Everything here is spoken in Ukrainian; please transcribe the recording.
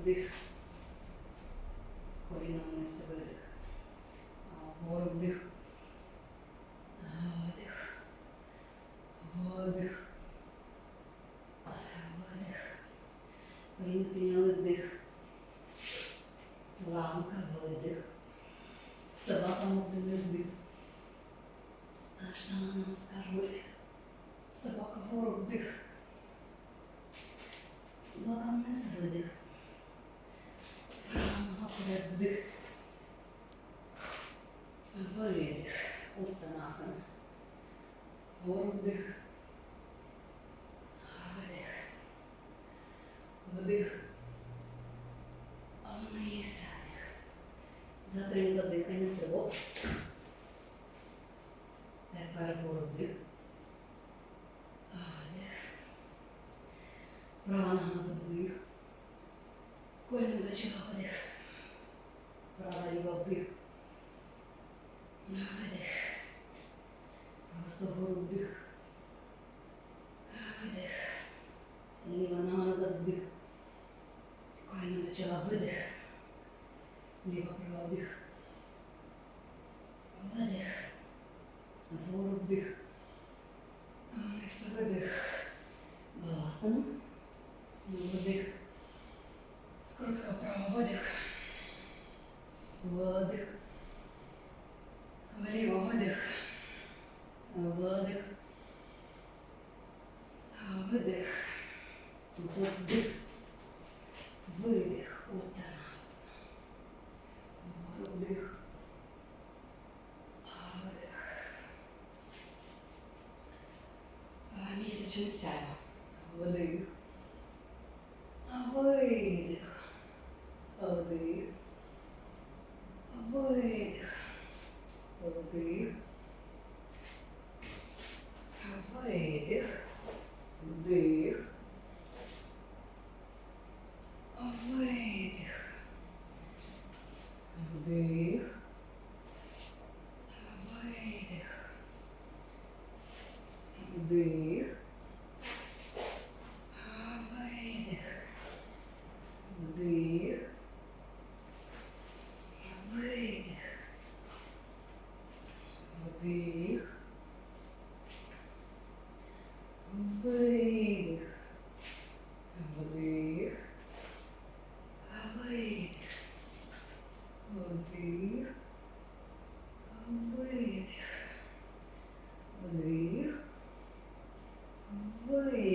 вдих. Коліном вниз видих. Вгору вдих. Вдих. Видих. Коліно підняли вдих. Планка, видих. Собака вниз вдих. Штана намаскар, видих. Собака вгору вдих. Собака вниз видих. Вдих. Видих. Уттанасана. Вгору вдих. Видих. Вдих. Вниз. Затримка дихання стрибок. Тепер вгору вдих. Права нога назад вдих. Коліно до чола вдих. Вдих. Видих. Просто вгору вдих. Видих. Ліва нога назад вдих. Коліно до чола видих. Ліва права вдих. Видих. Вгору вдих. Видих. Баласана. Вдих. Скрутка вправо, видих. Вдих. Вліво видих. Вдих. Видих. Вдих. Видих. Утанас. Вдих. Видих. А, Місячне сяйво. Вдих. Видих. Вдих. Видих. Вдих. 喂